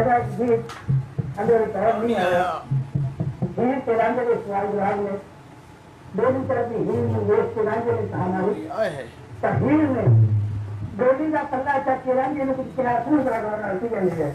अगर जीत अंदर तरफ़ नहीं आया। जीत के रंग के स्वाद राग में दोनों तरफ़ की हील में देश के रंग में हमारी तहील में गोली का पल्ला चक्के रंग में कुछ किराया पूछ रहा है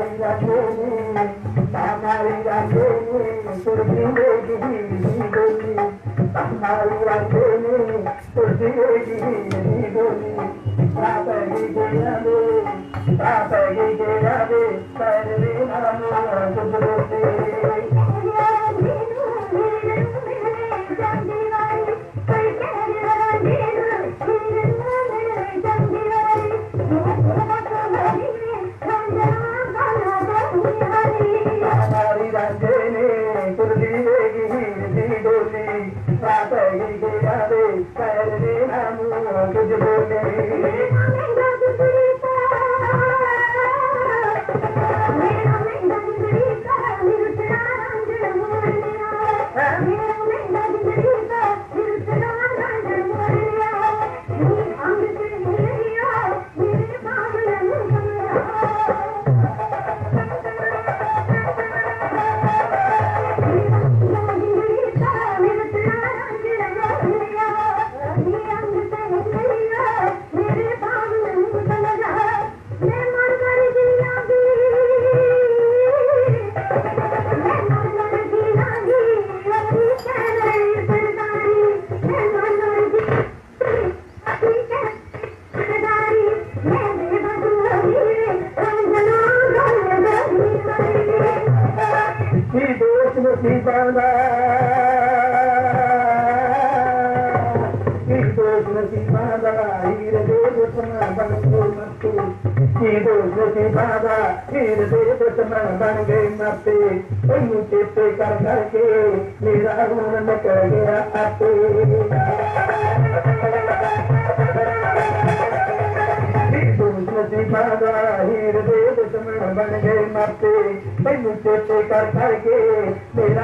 আমারি রাখেনি আমারি রাখেনি তোর দিলে গিহি দিবি আমারি রাখেনি তোর দিলে গিহি দিবি রাতে গিয়ে রাতে গিয়ে É. र देशन मेटे कर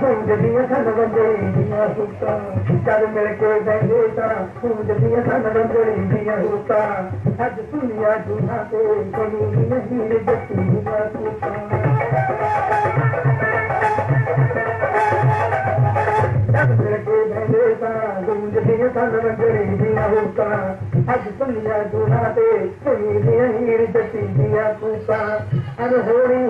संजड़ सुता चल मिले तुमंद انهولي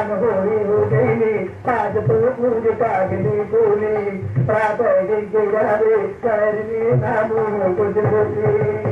انهولي انهولي پوج ڪاگلي ڪجهه